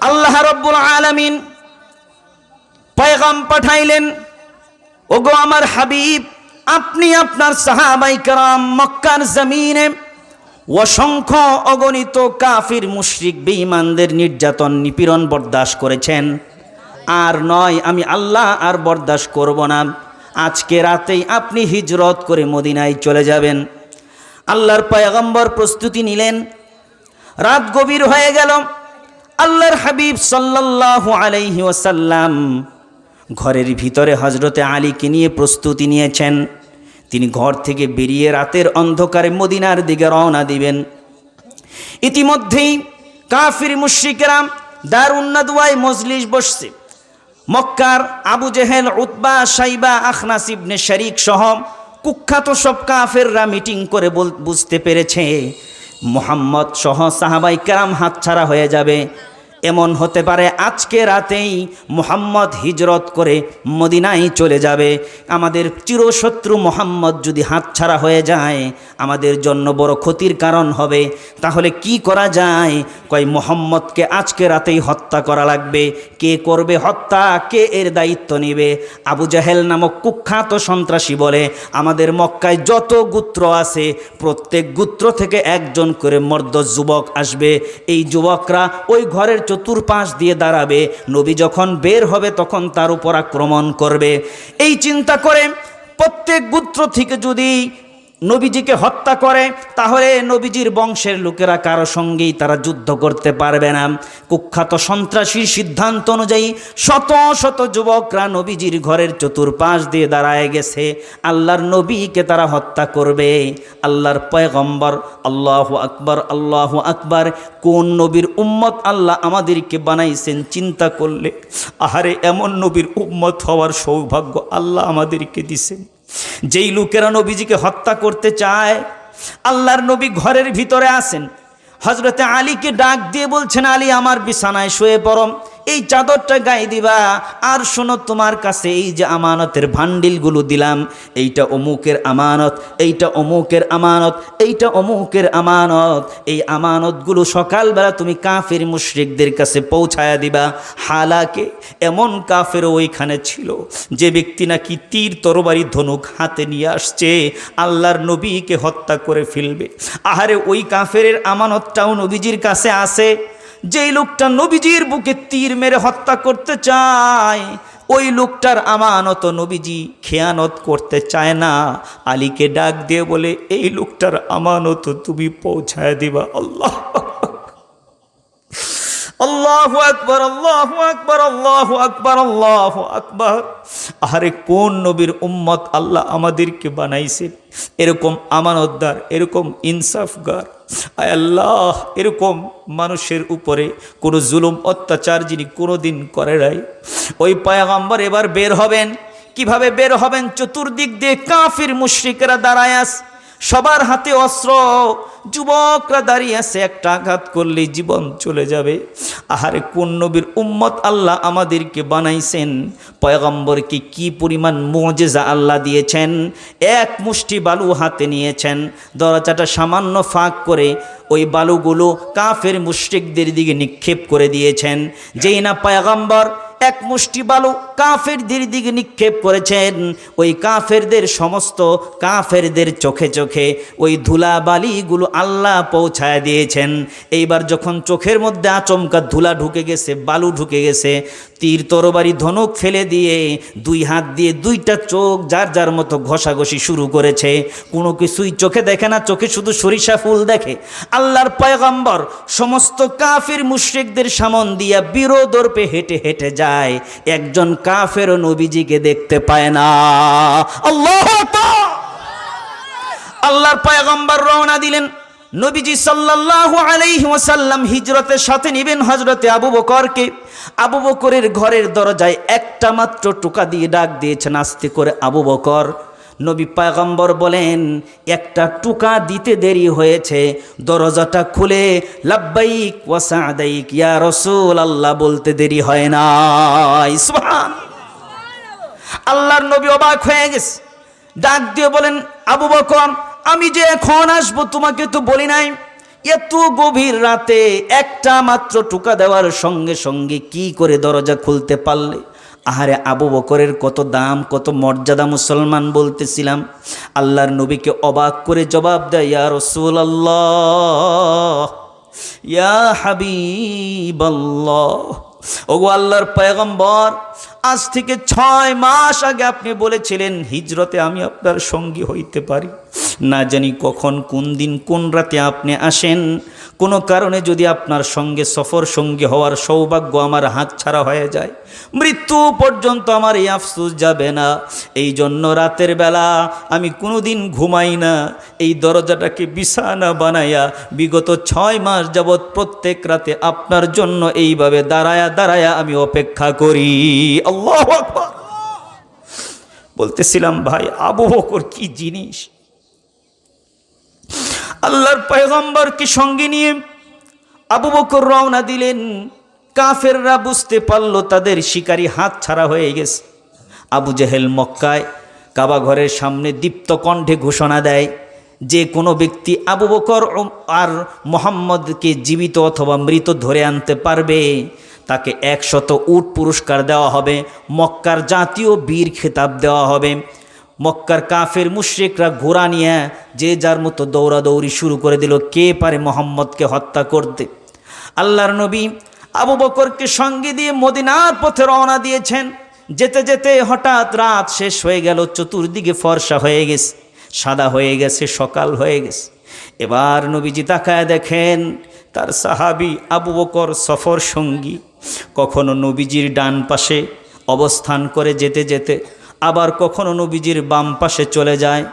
আল্লাহ রব্বুল আলামিন পয়গাম পাঠাইলেন, ওগো আমার হাবিব, আপনি আপনার সাহাবাই কারাম মক্কার জমিনে অসংখ্য অগণিত কাফির, মুশরিক, বেঈমানদের নির্যাতন, নিপীড়ন বরদাস্ত করেছেন। আর নয়, আমি আল্লাহ আর বরদাস্ত করব না। আজকে রাতেই আপনি হিজরত করে মদিনায় চলে যাবেন। আল্লাহর পয়গম্বর প্রস্তুতি নিলেন। রাত গভীর হয়ে গেল। আল্লাহর হাবিব সাল্লাল্লাহু আলাইহি ওয়াসাল্লাম ঘরের ভিতরে হজরতে আলীকে নিয়ে প্রস্তুতি নিয়েছেন। তিনি ঘর থেকে বেরিয়ে রাতের অন্ধকারে মদিনার দিকে রওনা দিবেন। ইতিমধ্যেই কাফির মুশ্রিকেরা দারুন্নাদুয়ায় মজলিস বসছে। মক্কার আবু জেহেল, উতবা সাইবা আখনাস ইবনে শরিক সহ কুখ্যাত সব কাফেররা মিটিং করে বুঝতে পেরেছে মোহাম্মদ সহ সাহাবাই কেরাম হাতছাড়া হয়ে যাবে। এমন হতে পারে আজকে রাতেই মোহাম্মদ হিজরত করে মদিনায় চলে যাবে। আমাদের চিরশত্রু মোহাম্মদ যদি হাতছাড়া হয়ে যায়, আমাদের জন্য বড় ক্ষতির কারণ হবে। তাহলে কি করা যায়? কয়, মোহাম্মদকে আজকে রাতেই হত্যা করা লাগবে। কে করবে হত্যা? কে এর দায়িত্ব নেবে? আবু জাহেল নামক কুখ্যাত সন্ত্রাসী বলে, আমাদের মক্কায় যত গুত্র আছে, প্রত্যেক গুত্র থেকে একজন করে মর্দ যুবক আসবে। এই যুবকরা ওই ঘরের চতুর্পাশ দিয়ে দাঁড়াবে। নবী যখন বের হবে, তখন তার উপর আক্রমণ করবে। এই চিন্তা করে প্রত্যেক গুত্র থেকে যদি নবীজিকে হত্যা করে, তাহলে নবীজির বংশের লোকেরা কারও সঙ্গেই তারা যুদ্ধ করতে পারবে না। কুখ্যাত সন্ত্রাসীর সিদ্ধান্ত অনুযায়ী শত শত যুবকরা নবীজির ঘরের চতুর্পাশ দিয়ে দাঁড়ায় গেছে। আল্লাহর নবীকে তারা হত্যা করবে। আল্লাহর পয়গম্বর, আল্লাহ আকবর আল্লাহ আকবর, কোন নবীর উম্মত আল্লাহ আমাদেরকে বানাইছেন চিন্তা করলে, আহারে এমন নবীর উম্মত হওয়ার সৌভাগ্য আল্লাহ আমাদেরকে দিছেন। যেই লোকেরা নবীজিকে হত্যা করতে চায়, আল্লাহর নবী ঘরের ভিতরে আসেন। হজরতে আলীকে ডাক দিয়ে বলছেন, আলী, আমার বিছানায় শুয়ে পড়ম এই চাদরটা গায়ে দিবা। আর শোনো তোমার কাছে এই যে আমানতের ভান্ডিলগুলো দিলাম, এইটা অমুকের আমানত, এইটা অমুকের আমানত, এইটা অমুকের আমানত। এই আমানতগুলো সকালবেলা তুমি কাফের মুশরিকদের কাছে পৌঁছায়া দিবা। হালাকে এমন কাফেরও ওইখানে ছিল যে ব্যক্তি নাকি তীর তরবারি ধনুক হাতে নিয়ে আসছে, আল্লাহর নবীকে হত্যা করে ফেলবে। আহারে ওই কাফের আমানতটাও নবীজির কাছে আসে যেই লোকটা নবীজির বুকে তীর মেরে হত্যা করতে চায়, ওই লোকটার আমানত নবীজি খেয়ানত করতে চায় না। আলীকে ডাক দিয়ে বলে, এই লোকটার আমানত তুমি পৌঁছায় দিবা, আল্লাহ! আল্লাহ আকবর আল্লাহ আকবর আল্লাহ আকবর আল্লাহ আকবর। আরে কোন নবীর উম্মত আল্লাহ আমাদেরকে বানাইছে এরকম আমানতদার, এরকম ইনসাফগার। আল্লাহ, এরকম মানুষের উপরে কোনো জুলুম, অত্যাচার যিনি কোনো দিন করে নাই। ওই পায়াগম্বর এবার বের হবেন। কীভাবে বের হবেন? চতুর্দিক দিয়ে কাফির মুশ্রিকেরা দাঁড়ায় আস সবার হাতে অস্ত্র। যুবকরা দাঁড়িয়ে আছে, একটা আঘাত করলে জীবন চলে যাবে। আহারে, কোন নবীর উম্মত আল্লাহ আমাদেরকে বানাইছেন? পয়গম্বরকে কি পরিমাণ মজেজা আল্লাহ দিয়েছেন? এক মুষ্টি বালু হাতে নিয়েছেন। দরজাটা সামান্য ফাঁক করে ওই বালুগুলো কাফের মুশ্রিকদের দিকে নিক্ষেপ করে দিয়েছেন। যেই না পয়গম্বর এক মুষ্টি বালু কাফেরদের দিকে নিক্ষেপ করেছেন। ওই কাফেরদের সমস্ত কাফেরদের চোখে চোখে ওই ধুলা বালিগুলো আল্লাহ পৌঁছায় দিয়েছেন। এইবার যখন চোখের মধ্যে আচমকা ধুলা ঢুকে গেছে, বালু ঢুকে গেছে, তীর তরবারি ধনুক ফেলে দিয়ে দুই হাত দিয়ে দুইটা চোখ যার যার মতো ঘষাঘষি শুরু করেছে। কোনো কিছুই চোখে দেখে না, চোখে শুধু সরিষা ফুল দেখে। আল্লাহর পয়গম্বর সমস্ত কাফির মুশ্রিকদের সামন দিয়া বিরোধর্পে হেঁটে হেঁটে যায় একজন কাফের নবীজিকে দেখতে পায় না। আল্লাহ আল্লাহর পায়গম্বর রওনা দিলেন। নবীজি সাল্লাল্লাহু আলাইহি ওয়াসাল্লাম হিজরতের সাথে নেবেন হজরতে আবু বকরকে। আবু বকরের ঘরের দরজায় একটা মাত্র টোকা দিয়ে ডাক দিয়েছেন, আস্তে করে আবু বকর। নবী পায়গম্বর বলেন, একটা টুকা দিতে দেরি হয়েছে, দরজাটা খুলে লাব্বাইক ওয়াসাদাইক ইয়া রসুল আল্লাহ বলতে দেরি হয় না আল্লাহর নবী অবাক হয়ে গেছে। ডাক দিয়ে বলেন, আবু বকর, আমি যে এখন আসব তোমাকে তো বলি নাই। এত গভীর রাতে একটা মাত্র টুকা দেওয়ার সঙ্গে সঙ্গে কি করে দরজা খুলতে পারলে? আহারে আবু বকরের কত দাম, কত মর্যাদা মুসলমান বলতেছিলাম। আল্লাহর নবীকে অবাক করে জবাব দেয়, ইয়া রসুল আল্লাহ ইয়া হাবিবাল্লাহ। ওগো আল্লাহর পয়গম্বর, আজ থেকে ছয় মাস আগে আপনি বলেছিলেন, হিজরতে আমি আপনার সঙ্গী হইতে পারি। না জানি কখন, কোন দিন, কোন রাতে আপনি আসেন। কোনো কারণে যদি আপনার সঙ্গে সফর সঙ্গী হওয়ার সৌভাগ্য আমার হাত ছাড়া হয়ে যায়, মৃত্যু পর্যন্ত আমার এই আফসুস যাবে না। এই জন্য রাতের বেলা আমি কোনো দিন ঘুমাই না। এই দরজাটাকে বিছানা বানাইয়া বিগত ছয় মাস যাবৎ প্রত্যেক রাতে আপনার জন্য এইভাবে দাঁড়ায়া দাঁড়ায়া আমি অপেক্ষা করি। বলতেছিলাম, ভাই, আবু বকর কি জিনিস? আল্লাহর পয়গম্বরকে সঙ্গে নিয়ে আবু বকর রওনা দিলেন। কাফেররা বুঝতে পারল তাদের শিকারী হাত ছাড়া হয়ে গেছে। আবু জেহেল মক্কায় কাবা ঘরের সামনে দীপ্ত কণ্ঠে ঘোষণা দেয় যে কোনো ব্যক্তি আবু বকর আর মোহাম্মদকে জীবিত অথবা মৃত ধরে আনতে পারবে। তাকে একশত উট পুরস্কার দেওয়া হবে, মক্কার জাতীয় বীর খেতাব দেওয়া হবে। মক্কার কাফের মুশ্রিকরা ঘোড়া নিয়ে যে যার মতো দৌড়াদৌড়ি শুরু করে দিল, কে পারে মোহাম্মদকে হত্যা করতে? আল্লাহর নবী আবু বকরকে সঙ্গে দিয়ে মদিনার পথে রওনা দিয়েছেন। যেতে যেতে হঠাৎ রাত শেষ হয়ে গেল, চতুর্দিকে ফর্সা হয়ে গেছে, সাদা হয়ে গেছে, সকাল হয়ে গেছে। এবার নবীজি তাকায় দেখেন, তার সাহাবি আবু বকর সফর সঙ্গী কখনো নবীজির ডান পাশে অবস্থান করে যেতে যেতে আবার কখনো নবীজির বাম পাশে চলে যায়।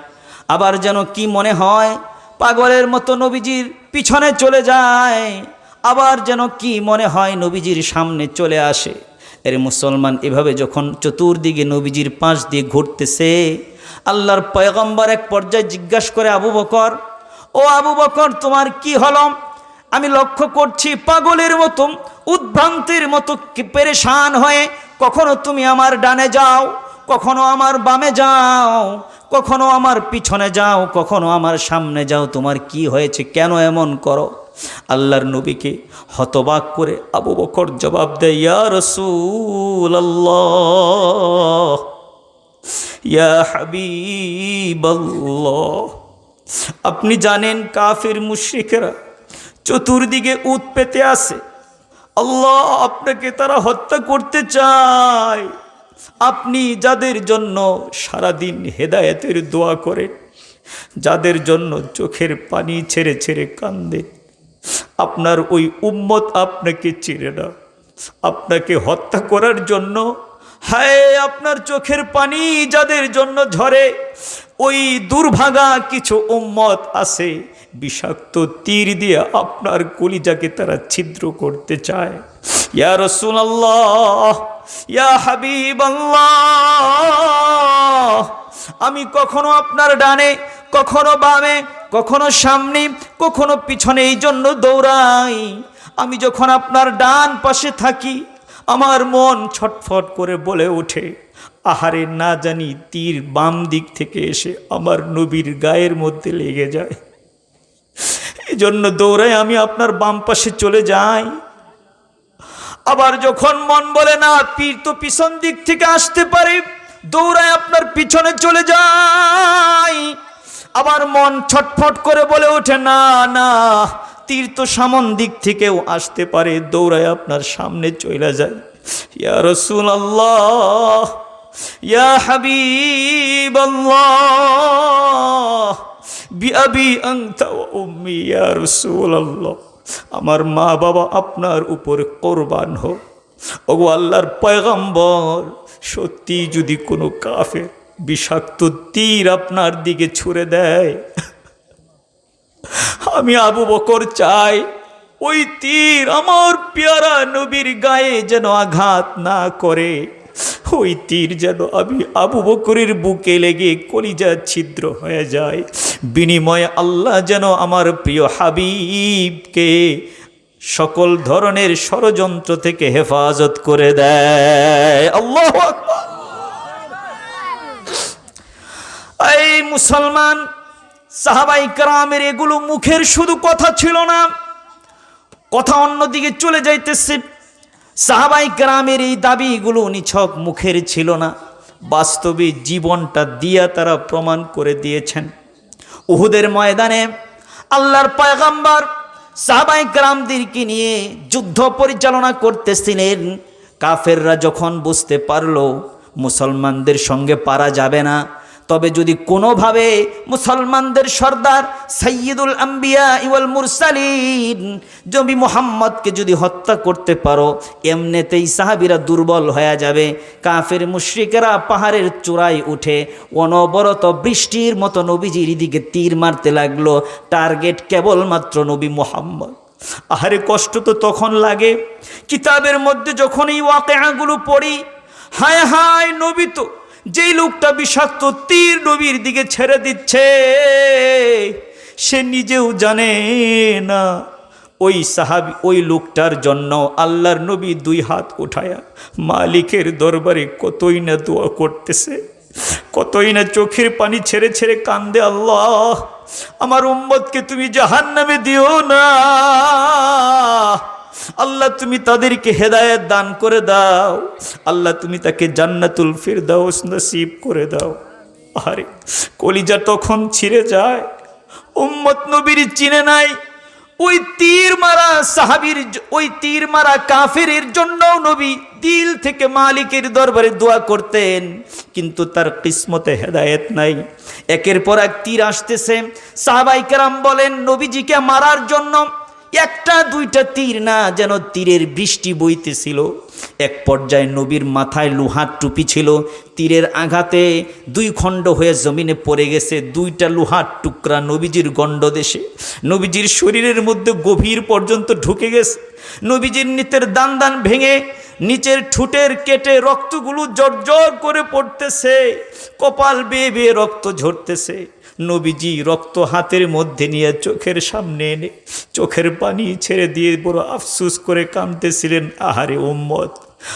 আবার যেন কি মনে হয়, পাগলের মতো নবীজির পিছনে চলে যায়। আবার যেন কি মনে হয়, নবীজির সামনে চলে আসে। এর মুসলমান এভাবে যখন চতুর্দিকে নবীজির পাশ দিয়ে ঘুরতেছে, আল্লাহর পয়গম্বর এক পর্যায়ে জিজ্ঞাসা করে, আবু বকর, ও আবু বকর, তোমার কি হলম? আমি লক্ষ্য করছি পাগলের মতো, উদ্ভ্রান্তির মতো পেরেশান হয়ে কখনো তুমি আমার ডানে যাও? কখনো আমার বামে যাও, কখনো আমার পিছনে যাও, কখনো আমার সামনে যাও, তোমার কি হয়েছে, কেন এমন করো? আল্লাহর নবীকে হতবাক করে আবু বকর জবাব দেয়, ইয়া রসুল আল্লাহ ইয়া আপনি জানেন কাফির মুশ্রিকেরা চতুর্দিকে উত পেতে আসে। আল্লাহ আপনাকে তারা হত্যা করতে চায়। আপনি যাদের জন্য সারাদিন হেদায়েতের দোয়া করেন, যাদের জন্য চোখের পানি ছেড়ে ছেড়ে কান্দে আপনার ওই উম্মত আপনাকে চিরে না। আপনাকে হত্যা করার জন্য, হায়, আপনার চোখের পানি যাদের জন্য ঝরে, ওই দুর্ভাগা কিছু উম্মত আছে, বিষাক্ত তীর দিয়ে আপনার কলিজাকে তারা ছিদ্র করতে চায়। ইয়া রসুল ইয়া হাবিব আমি কখনো আপনার ডানে, কখনো বামে, কখনো সামনে, কখনো পিছনে এই জন্য দৌড়াই। আমি যখন আপনার ডান পাশে থাকি, আমার মন ছটফট করে বলে ওঠে, আহারে না জানি তীর বাম দিক থেকে এসে আমার নবীর গায়ের মধ্যে লেগে যায়। এই জন্য দৌড়াই আমি আপনার বাম পাশে চলে যাই। আবার যখন মন বলে, না তীর তো পিছন দিক থেকে আসতে পারে, দৌড়ায় আপনার পিছনে চলে যাই আবার মন ছটফট করে বলে ওঠে, না না, তীর তো সামন দিক থেকেও আসতে পারে, দৌড়ায় আপনার সামনে চলে যায়। ইয়া রসুল আল্লাহ ইয়া হাবিব আল্লাহ বিআবি আনতা ওয়া উম্মি, ইয়া রাসূলুল্লাহ। আমার মা বাবা আপনার উপরে কোরবান হোক। ওগো আল্লাহর পয়গম্বর, সত্যি যদি কোনো কাফের বিষাক্ত তীর আপনার দিকে ছুঁড়ে দেয়, আমি আবু বকর চাই ওই তীর আমার পেয়ারা নবীর গায়ে যেন আঘাত না করে। ওই তীর যেন আমি আবু বকরের বুকে লেগে কলিজা ছিদ্র হয়ে যায়। বিনিময়ে আল্লাহ যেন আমার প্রিয় হাবিবকে সকল ধরনের ষড়যন্ত্র থেকে হেফাজত করে দেয়। আল্লাহ এই মুসলমান, সাহাবাই কারামের এগুলো মুখের শুধু কথা ছিল না, কথা অন্যদিকে চলে যাইতেছে। সাহাবাই গ্রামের এই দাবিগুলো নিছক মুখের ছিল না। বাস্তবে জীবনটা দিয়া তারা প্রমাণ করে দিয়েছেন। উহুদের ময়দানে আল্লাহর পয়গাম্বার সাহাবাই গ্রামদেরকে নিয়ে যুদ্ধ পরিচালনা করতেছিলেন। কাফেররা যখন বুঝতে পারল, মুসলমানদের সঙ্গে পারা যাবে না তবে যদি কোনোভাবে মুসলমানদের সর্দার সৈয়দুল আম্বিয়া ইউল মুরসালিন জবি মোহাম্মদকে যদি হত্যা করতে পারো, এমনিতেই সাহাবিরা দুর্বল হয়ে যাবে। কাফের মুশ্রিকেরা পাহাড়ের চূড়ায় উঠে অনবরত বৃষ্টির মতো নবীজির দিকে তীর মারতে লাগল। টার্গেট কেবলমাত্র নবী মোহাম্মদ। আহারে কষ্ট তো তখন লাগে। কিতাবের মধ্যে যখন এই ওয়াকেয়াগুলো পড়ি, হায় হায় নবী তো যেই লোকটা বিষাক্ত তীর নবীর দিকে ছেড়ে দিচ্ছে, সে নিজেও জানে না ওই সাহাবি, ওই লোকটার জন্য আল্লাহর নবী দুই হাত উঠায়া মালিকের দরবারে কতই না দোয়া করতেছে, কতই না চোখের পানি ছেড়ে ছেড়ে কান্দে, আল্লাহ, আমার উম্মতকে তুমি জাহান নামে দিও না। আল্লাহ তুমি তাদেরকে হেদায়েত দান করে দাও। আল্লাহ তুমি তাকে জান্নাতুল ফিরদাউস নসিব করে দাও। আরে, কলিজা তখন ছিঁড়ে যায়। উম্মত নবীর চিনে নাই। ওই তীর মারা সাহাবীর ওই তীর মারা কাফেরের জন্য নবী দিল থেকে মালিকের দরবারে দোয়া করতেন, কিন্তু তার কিসমতে হেদায়েত নাই। একের পর এক তীর আসতেছে। সাহাবাই কেরাম বলেন, নবীজিকে মারার জন্য একটা, দুইটা তীর না যেন তীরের বৃষ্টি বইতেছিল। এক পর্যায়ে নবীর মাথায় লোহার টুপি ছিল। তীরের আঘাতে দুই খণ্ড হয়ে জমিনে পড়ে গেছে দুইটা লোহার টুকরা নবীজির গণ্ডদেশে। নবীজির শরীরের মধ্যে গভীর পর্যন্ত ঢুকে গেছে। নবীজির নিতের দান দান ভেঙে নিচের ঠুটের কেটে রক্তগুলো জর্জর করে পড়তেছে। কপাল বেয়ে বেয়ে রক্ত ঝরতেছে। নবীজি রক্ত হাতের মধ্যে নিয়ে চোখের সামনে এনে চোখের পানি ছেড়ে দিয়ে বড় আফসুস করে কাঁদতেছিলেন, আহারে উম্মত,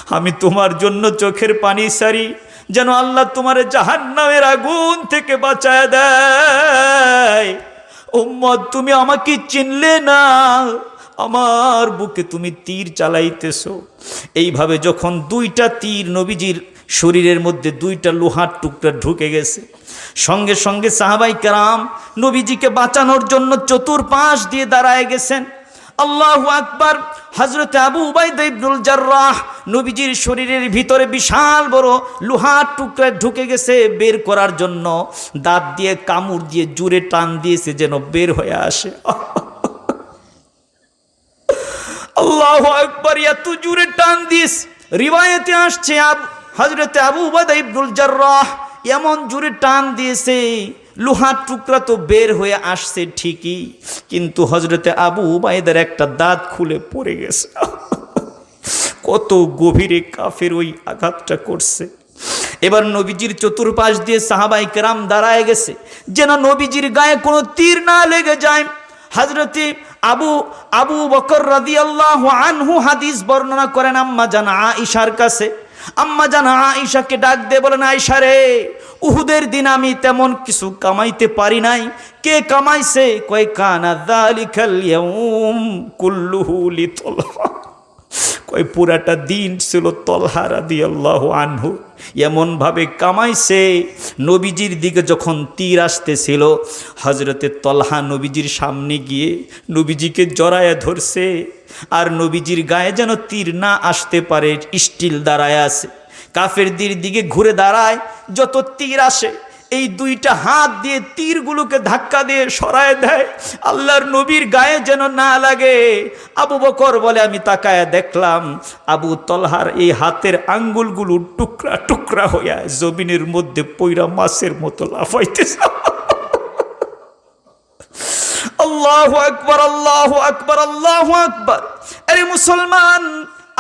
আমি তোমার জন্য চোখের পানি সারি, যেন আল্লাহ তোমার জাহান্নামের আগুন থেকে বাঁচায় দেয়। উম্মত, তুমি আমাকে চিনলে না, আমার বুকে তুমি তীর চালাইতেছো। এইভাবে যখন দুইটা তীর নবীজির শরীরের মধ্যে দুইটা লোহার টুকরা ঢুকে গেছে। সঙ্গে সঙ্গে সাহাবাই কারাম নবীজিকে বাঁচানোর জন্য চতুর্পাশ দিয়ে দাঁড়ায় গেছেন। আল্লাহ আকবার হজরত আবু উবাইদ ইবনুল জার্রাহ নবীজির শরীরের ভিতরে বিশাল বড় লোহার টুকরা ঢুকে গেছে, বের করার জন্য দাঁত দিয়ে, কামড় দিয়ে, জুড়ে টান দিয়েছে যেন বের হয়ে আসে। আল্লাহ আকবার, এত জুড়ে টান দিস রিবায়েতে আসছে আব হজরতে আবু উবাদা ইবনুল জার্রাহ এমন জুড়ে টান দিয়েছে, লোহার টুকরা তো বের হয়ে আসছে ঠিকই, কিন্তু হজরতে আবু উবাইদার একটা দাঁত খুলে পড়ে গেছে। কত গভীরে কাফের ওই আঘাতটা করছে। এবার নবীজির চতুর্পাশ দিয়ে সাহাবাই কেরাম দাঁড়ায় গেছে, যেন নবীজির গায়ে কোনো তীর না লেগে যায়। হাজরতে আবু আবু বকর রাদি আল্লাহ আনহু হাদিস বর্ণনা করেন, আম্মা জানা আইসার কাছে আম্মা জানা আইসাকে ডাক দে বলেন আইসা রে, উহুদের দিন আমি তেমন কিছু কামাইতে পারি নাই। কে কামাইছে? কয়, কানা ইয়াউম কুল্লুহু লিতলহা কয়, পুরাটা দিন ছিল তলহারা দিয়ে আল্লাহ আনহু। এমনভাবে কামাইছে, নবীজির দিকে যখন তীর আসতেছিল হজরতে তলহা নবীজির সামনে গিয়ে নবীজিকে জড়ায়া ধরছে, আর নবীজির গায়ে যেন তীর না আসতে পারে, স্টিল দাঁড়ায় আছে। কাফেরদের দিকে ঘুরে দাঁড়ায়, যত তীর আসে এই দুইটা হাত দিয়ে তীরগুলোকে ধাক্কা দিয়ে সরায় দেয়। আল্লাহর নবীর গায়ে যেন না লাগে। আবু বকর বলে, আমি তাকায় দেখলাম আবু তলহার এই হাতের আঙ্গুলগুলো টুকরা টুকরা হইয়া জমিনের মধ্যে পৈরা মাছের মতো লাফাইতেছে। আল্লাহ আকবর আল্লাহ আকবর আল্লাহ আকবর। আরে মুসলমান,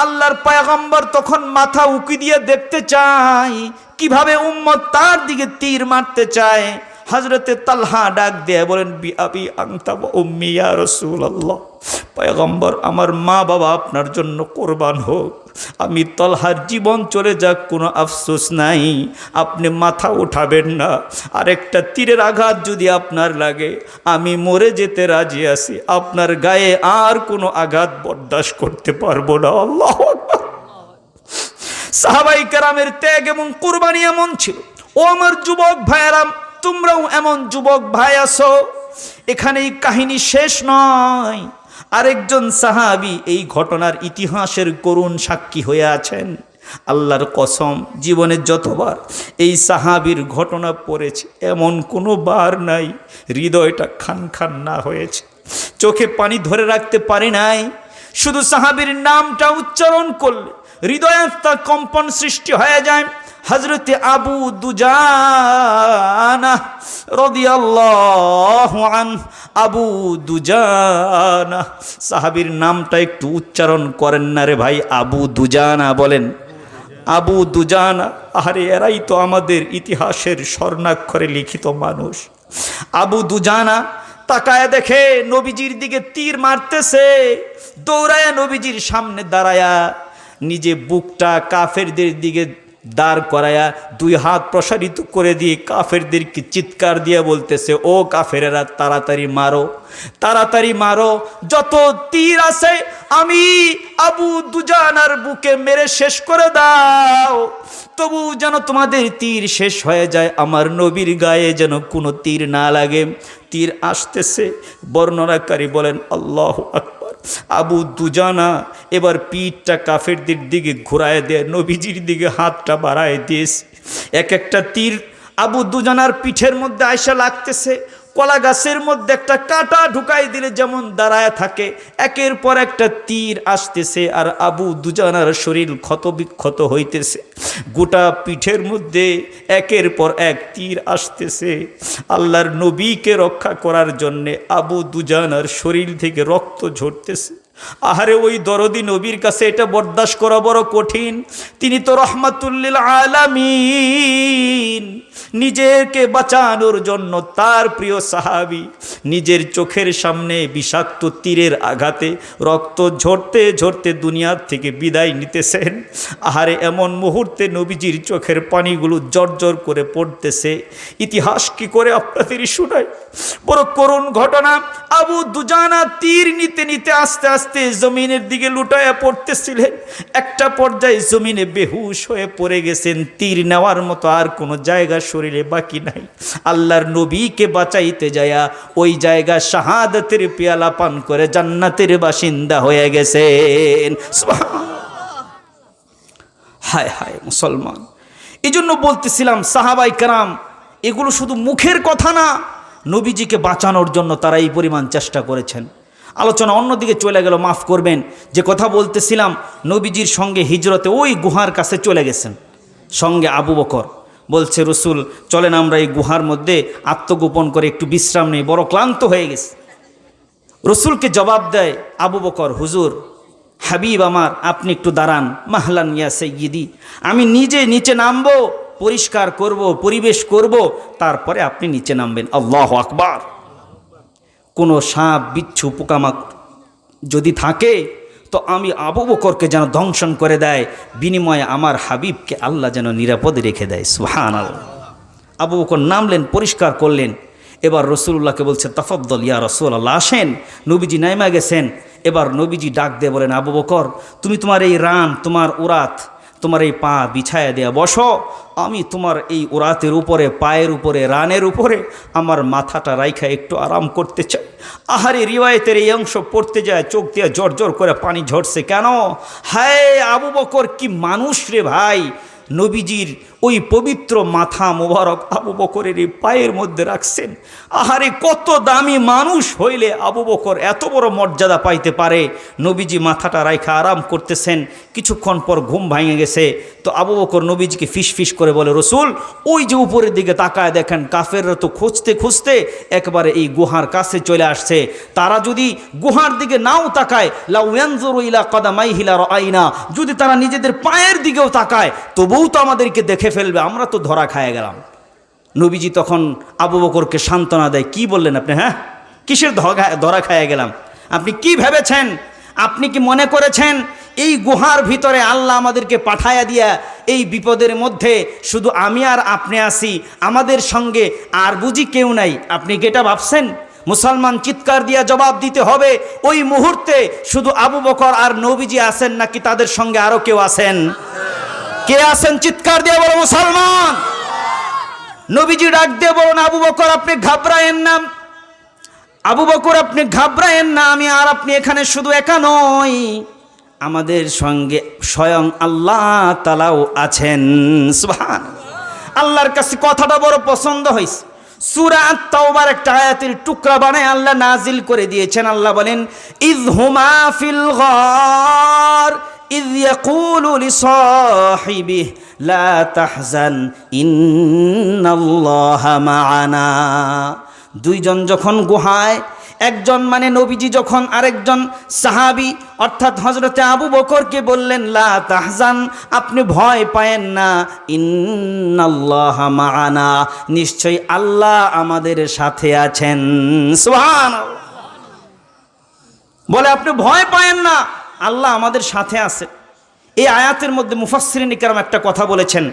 আল্লাহর পায়গম্বর তখন মাথা উকি দিয়ে দেখতে চায় কীভাবে উম্মত তার দিকে তীর মারতে চায়? হজরতে তালহা ডাক দিয়ে বলেন, বি আবি আংতা উম্মিয়া রসুল আল্লাহ পয়গম্বর, আমার মা বাবা আপনার জন্য কোরবান হোক। আমি তলহার জীবন চলে যাক, কোনো আফসোস নাই। আপনি মাথা উঠাবেন না। আরেকটা তীরের আঘাত যদি আপনার লাগে, আমি মরে যেতে রাজি আছি। আপনার গায়ে আর কোনো আঘাত বরদাস্ত করতে পারব না। আল্লাহ। সাহাবাই কারামের ত্যাগ এবং কুরবানি এমন ছিল। ও আমার যুবক ভাইয়ারাম তোমরাও এমন যুবক ভাই আছো এখানে এই কাহিনী শেষ নয়। আরেকজন সাহাবি এই ঘটনার ইতিহাসের করুণ সাক্ষী হয়ে আছেন। আল্লাহর কসম, জীবনে যতবার এই সাহাবির ঘটনা পড়েছে, এমন কোনো বার নাই, হৃদয়টা খান খান না হয়েছে। চোখে পানি ধরে রাখতে পারি নাই, শুধু সাহাবির নামটা উচ্চারণ করলে হৃদয়ে তার কম্পন সৃষ্টি হয়ে যায়। হজরতে আবু দুজানা রদিয়াল্লাহু আন, আবু দুজানা। সাহাবির নামটা একটু উচ্চারণ করেন না রে ভাই, আবু দুজানা বলেন। আবু দুজানা আরে এরাই তো আমাদের ইতিহাসের স্বর্ণাক্ষরে লিখিত মানুষ। আবু দুজানা তাকায় দেখে নবীজির দিকে তীর মারতেছে, দৌড়ায়া নবীজির সামনে দাঁড়ায়া নিজে বুকটা কাফেরদের দিকে দাঁড় করায়া দুই হাত প্রসারিত করে দিয়ে কাফেরদেরকে চিৎকার দিয়ে বলতেছে, ও কাফেরেরা, তাড়াতাড়ি মারো তাড়াতাড়ি মারো। যত তীর আছে, আমি আবু দুজানার বুকে মেরে শেষ করে দাও। তবু যেন তোমাদের তীর শেষ হয়ে যায়, আমার নবীর গায়ে যেন কোনো তীর না লাগে। তীর আসতেছে, বর্ণনাকারী বলেন, আল্লাহ আকবর। আবু দুজানা এবার পিঠটা কাফেরদের দিকে ঘোরায় দেয়, নবীজির দিকে হাতটা বাড়ায় দিয়েছে। এক একটা তীর আবু দুজানার পিঠের মধ্যে আয়সা লাগতেছে কলা গাছের মধ্যে একটা কাটা ঢুকাই দিলে যেমন দাঁড়ায় থাকে, একের পর একটা তীর আসতেছে আর আবু দুজনার শরীর ক্ষত বিক্ষত হইতেছে। গোটা পিঠের মধ্যে একের পর এক তীর আসতেছে। আল্লাহর নবীকে রক্ষা করার জন্যে আবু দুজানার শরীর থেকে রক্ত ঝরতেছে। আহারে ওই দরদি নবীর কাছে এটা বরদাস্ত করা বড় কঠিন। তিনি তো রহমাতুল্লিল আলামিন। নিজেকে বাঁচানোর জন্য তার প্রিয় সাহাবি নিজের চোখের সামনে বিষাক্ত তীরের আঘাতে রক্ত ঝরতে ঝরতে দুনিয়ার থেকে বিদায় নিতেছেন। আহারে এমন মুহূর্তে নবীজির চোখের পানিগুলো জর্জর করে পড়তেছে। ইতিহাস কি করে আপনাদের শোনায়? বড় করুণ ঘটনা। আবু দুজানা তীর নিতে নিতে আস্তে আস্তে জমিনের দিকে লুটায়া পড়তেছিলেন। একটা পর্যায়ে জমিনে বেহুশ হয়ে পড়ে গেছেন। তীর নেওয়ার মতো আর কোনো জায়গা শরীরে বাকি নাই। আল্লাহর নবীকে বাঁচাইতে যায়া ওই জায়গা শাহাদতের পেয়ালা পান করে জান্নাতের বাসিন্দা হয়ে গেছেন। হায় হায় মুসলমান। এই জন্য বলতেছিলাম, সাহাবাই কারাম, এগুলো শুধু মুখের কথা না, নবীজিকে বাঁচানোর জন্য তারা এই পরিমাণ চেষ্টা করেছেন। আলোচনা অন্যদিকে চলে গেল, মাফ করবেন। যে কথা বলতেছিলাম, নবীজির সঙ্গে হিজরতে ওই গুহার কাছে চলে গেছেন। সঙ্গে আবু বকর বলছে, রসুল, চলেন আমরা এই গুহার মধ্যে আত্মগোপন করে একটু বিশ্রাম নেই, বড় ক্লান্ত হয়ে গেছে। রসুলকে জবাব দেয় আবু বকর, হুজুর, হাবিব আমার, আপনি একটু দাঁড়ান। মাহলান ইয়া সৈয়দি আমি নিজে নিচে নামবো, পরিষ্কার করব, পরিবেশ করব, তারপরে আপনি নিচে নামবেন। আল্লাহ আকবার। কোনো সাপ, বিচ্ছু পোকামাক যদি থাকে, তো আমি আবু বকরকে যেন ধ্বংসন করে দেয়, বিনিময়ে আমার হাবিবকে আল্লাহ যেন নিরাপদে রেখে দেয়। সুহান আবু বকর নামলেন, পরিষ্কার করলেন। এবার রসুল্লাহকে বলছে তফদ্দল ইয়া রসুল আল্লাহ আসেন। নবীজি নাইমা গেছেন। এবার নবীজি ডাক দিয়ে বলেন, আবু বকর, তুমি তোমার এই রান, তোমার উরাত তোমার এই পা বিছায়া দেয়া বসো। আমি তোমার এই ওরাতের উপরে, পায়ের উপরে, রানের উপরে, আমার মাথাটা রাইখা একটু আরাম করতে চাই। আহারে রিওয়ায়তের এই অংশ পড়তে যায়, চোখ দিয়ে জ্বর করে পানি ঝরছে কেন? হায় আবু বকর, কি মানুষ রে ভাই! নবীজির ওই পবিত্র মাথা মোবারক আবু বকরের এই পায়ের মধ্যে রাখছেন। আহারে, কত দামি মানুষ হইলে আবু বকর এত বড় মর্যাদা পাইতে পারে? নবীজি মাথাটা রাইখা আরাম করতেছেন। কিছুক্ষণ পর ঘুম ভাঙে গেছে। তো আবু বকর নবীজিকে ফিস ফিস করে বলে, রসুল, ওই যে উপরের দিকে তাকায় দেখেন, কাফেররা তো খুঁজতে খুঁজতে একবারে এই গুহার কাছে চলে আসছে। তারা যদি গুহার দিকে নাও তাকায় লাউয়ানজুরু ইলা কদামাই হিলা আইনা যদি তারা নিজেদের পায়ের দিকেও তাকায়, তবুও তো আমাদেরকে দেখে ফেলবে, আমরা তো ধরা খায় গেলাম। নবীজি তখন আবু বকরকে সান্ত্বনা দেয়, কি বললেন আপনি হ্যাঁ? কিসের ধরা খায় গেলাম? আপনি কি ভেবেছেন? আপনি কি মনে করেছেন, এই গুহার ভিতরে আল্লাহ আমাদেরকে পাঠায়া দিয়া এই বিপদের মধ্যে শুধু আমি আর আপনি আসি আমাদের সঙ্গে আর বুঝি কেউ নাই? আপনি এটা ভাবছেন? মুসলমান চিৎকার দিয়া জবাব দিতে হবে, ওই মুহূর্তে শুধু আবু বকর আর নবীজি আছেন নাকি তাদের সঙ্গে আরও কেউ আছেন? কে আছেন? চিৎকার দিয়ে বলো, মুসলমান। নবীজি ডাক দিয়ে বলুন, আবু বকর, আপনি ঘাবড়ায়েন না। আবু বকর, আপনি ঘাবড়ায়েন না। আমি আর আপনি এখানে শুধু একা নই। আমাদের সঙ্গে স্বয়ং আল্লাহ তালাও আছেন। সুবহান আল্লাহর কাছে কথাটা বড় পছন্দ হয়েছে। সুরা তাওবার একটা আয়াতের টুকরা বানায় আল্লাহ নাজিল করে দিয়েছেন। আল্লাহ বলেন ইজ হুমা ফিল গর। ইজ ইয়াকুলু লিসাহিবিহি লা তাহজান ইন্নাল্লাহা মাআনা দুইজন যখন গুহায়, একজন মানে নবীজি যখন, আরেকজন সাহাবি, অর্থাৎ হজরতে আবু বকরকে বললেন, লা তাহজান, আপনি ভয় পায়েন না ইন্নাল্লাহ মাআনা, নিশ্চয়ই আল্লাহ আমাদের সাথে আছেন। সুবহানাল্লাহ। বলে, আপনি ভয় পায়েন না আল্লাহ আমাদের সাথে আছে। এই আয়াতের মধ্যে মুফাসসিরিন ইকরাম একটা কথা বলেছেন,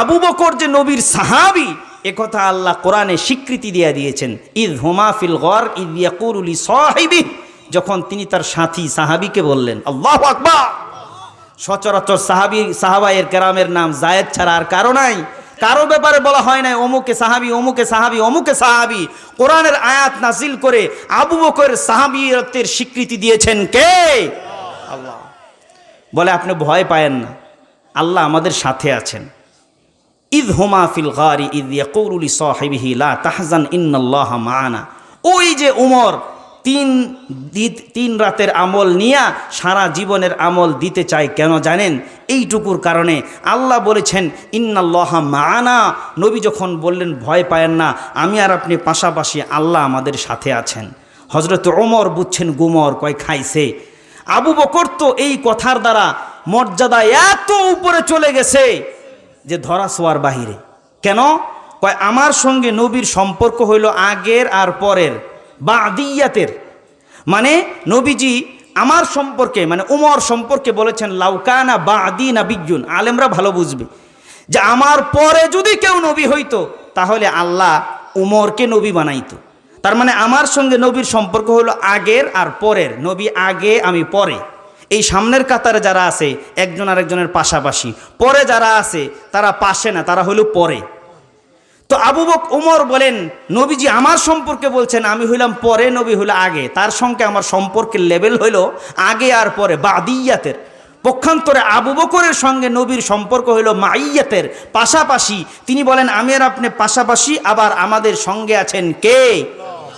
আবু বকর যে নবীর সাহাবি একথা আল্লাহ কোরআনে স্বীকৃতি দিয়ে দিয়েছেন হুমা ফিল গর, ইদ ইয়াকুরুলি সাহিবি যখন তিনি তার সাথী সাহাবিকে বললেন, আল্লাহ আকবার! সচরাচর সাহাবি, সাহাবায়ের কেরামের নাম জায়েদ ছাড়া আর কারও নাই। কারও ব্যাপারে বলা হয় নাই, অমুকে সাহাবি অমুকে সাহাবি অমুকে সাহাবি কোরআনের আয়াত নাজিল করে আবু বকর সাহাবিয়তের স্বীকৃতি দিয়েছেন কে? আল্লাহ। বলে, আপনি ভয় পায়েন না। আল্লাহ আমাদের সাথে আছেন। ইদ হুমা ফিল গারি ইদ ইয়াকুরুলি সাহিবিহি লা তাহজান ইন্নাল্লাহ মাআনা। ওই যে উমর, তিন তিন রাতের আমল নিয়া সারা জীবনের আমল দিতে চায় কেন জানেন? এইটুকুর কারণে আল্লাহ বলেছেন, ইন্নাল্লাহ মাআনা। নবী যখন বললেন, ভয় পায়েন না, আমি আর আপনি পাশাপাশি আল্লাহ আমাদের সাথে আছেন। হজরত ওমর বুঝছেন, গুমর কয় খাইছে? আবু বকর তো এই কথার দ্বারা মর্যাদা এত উপরে চলে গেছে যে ধরা শোয়ার বাহিরে। কেন? কয়, আমার সঙ্গে নবীর সম্পর্ক হইল আগের আর পরের বা আদিয়াতের মানে নবীজি আমার সম্পর্কে মানে উমর সম্পর্কে বলেছেন লাউকানা বা আদি না বিজ্ঞুন আলেমরা ভালো বুঝবে। যে আমার পরে যদি কেউ নবী হইতো, তাহলে আল্লাহ উমরকে নবী বানাইতো। তার মানে আমার সঙ্গে নবীর সম্পর্ক হলো আগের আর পরের। নবী আগে, আমি পরে। এই সামনের কাতারে যারা আছে, একজন আরেকজনের পাশাপাশি। পরে যারা আছে, তারা পাশে না, তারা হলো পরে। তো আবু বক উমর বলেন, নবীজি আমার সম্পর্কে বলছেন, আমি হইলাম পরে, নবী হইল আগে। তার সঙ্গে আমার সম্পর্কের লেভেল হইল আগে আর পরে, বাদিয়াতের। পক্ষান্তরে আবু বকরের সঙ্গে নবীর সম্পর্ক হইল মাইয়াতের। পাশাপাশি তিনি বলেন, আমি আর আপনি পাশাপাশি, আবার আমাদের সঙ্গে আছেন কে?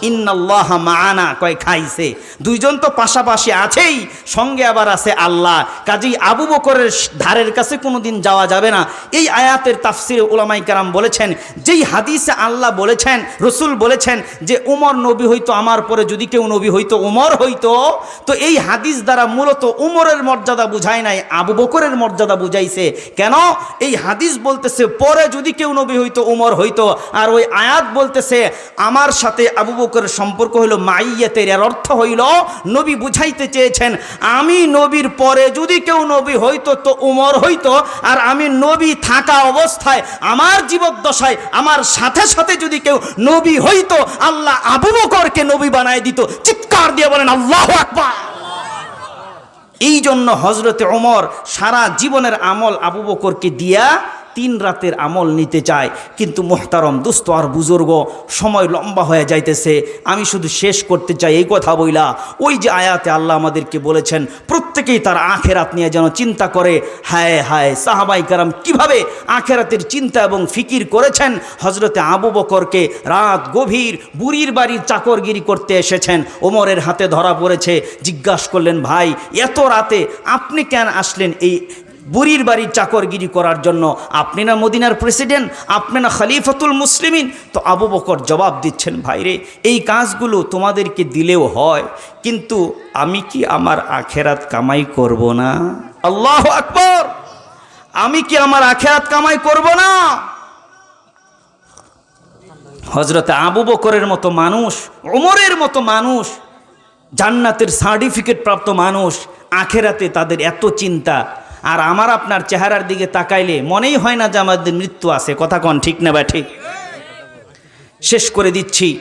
ইন্নাল্লাহ মাআনা, কয়, খাইছে। দুইজন তো পাশাপাশি আছেই, সঙ্গে আবার আছে আল্লাহ। কাজেই আবু বকরের ধারের কাছে কোনোদিন যাওয়া যাবে না। এই আয়াতের তাফসির ওলামাই কারাম বলেছেন, যেই হাদিসে আল্লাহ বলেছেন, রসুল বলেছেন যে, উমর নবী হইতো আমার পরে, যদি কেউ নবী হইতো, উমর হইতো, তো এই হাদিস দ্বারা মূলত উমরের মর্যাদা বুঝায় নাই, আবু বকরের মর্যাদা বুঝাইছে। কেন? এই হাদিস বলতেছে, পরে যদি কেউ নবী হইতো, উমর হইতো। আর ওই আয়াত বলতেছে, আমার সাথে আবু বকরের সম্পর্ক হইল মাইয়াতের, এর অর্থ হইল নবী বুঝাইতে চেয়েছেন, আমি নবীর পরে যদি কেউ নবী হইতো, তো উমর হইতো, আর আমি নবী থাকা অবস্থায়, আমার জীবদ্দশায়, আমার সাথে সাথে যদি কেউ নবী হইতো, আল্লাহ আবু বকরকে নবী বানায় দিত। চিৎকার দিয়ে বলেন, আল্লাহ আকবার! এই জন্য হজরতে ওমর সারা জীবনের আমল আবু বকরকে দিয়া তিন রাতের আমল নিতে চায়। কিন্তু মোহতারম দুস্থ আর বুজুর্গ, সময় লম্বা হয়ে যাইতেছে। আমি শুধু শেষ করতে চাই এই কথা বইলা। ওই যে আয়াতে আল্লাহ আমাদেরকে বলেছেন, প্রত্যেকেই তার আখেরাত নিয়ে যেন চিন্তা করে। হায় হায়, সাহাবাই কারাম কীভাবে আখেরাতের চিন্তা এবং ফিকির করেছেন? হজরতে আবু বকরকে রাত গভীর বুড়ির বাড়ির চাকরগিরি করতে এসেছেন। ওমরের হাতে ধরা পড়েছে। জিজ্ঞাসা করলেন, ভাই, এত রাতে আপনি কেন আসলেন এই বুড়ির বাড়ির চাকরগিরি করার জন্য, আপনি না মদিনার প্রেসিডেন্ট আপনি না খলিফাতুল মুসলিমিন? তো আবু বকর জবাব দিচ্ছেন ভাইরে এই কাজগুলো তোমাদেরকে দিলেও হয়, কিন্তু আমি কি আমার আখেরাত কামাই করব না? আল্লাহ আকবর! আমি কি আমার আখেরাত কামাই করব না? হজরতে আবু বকরের মতো মানুষ ওমরের মতো মানুষ, জান্নাতের সার্টিফিকেট প্রাপ্ত মানুষ, আখেরাতে তাদের এত চিন্তা আর আমার আপনার চেহারার দিকে তাকাইলে মনেই হয় না যে আমাদের মৃত্যু আছে। কথা কন ঠিক না বা ঠিক? শেষ করে দিচ্ছি।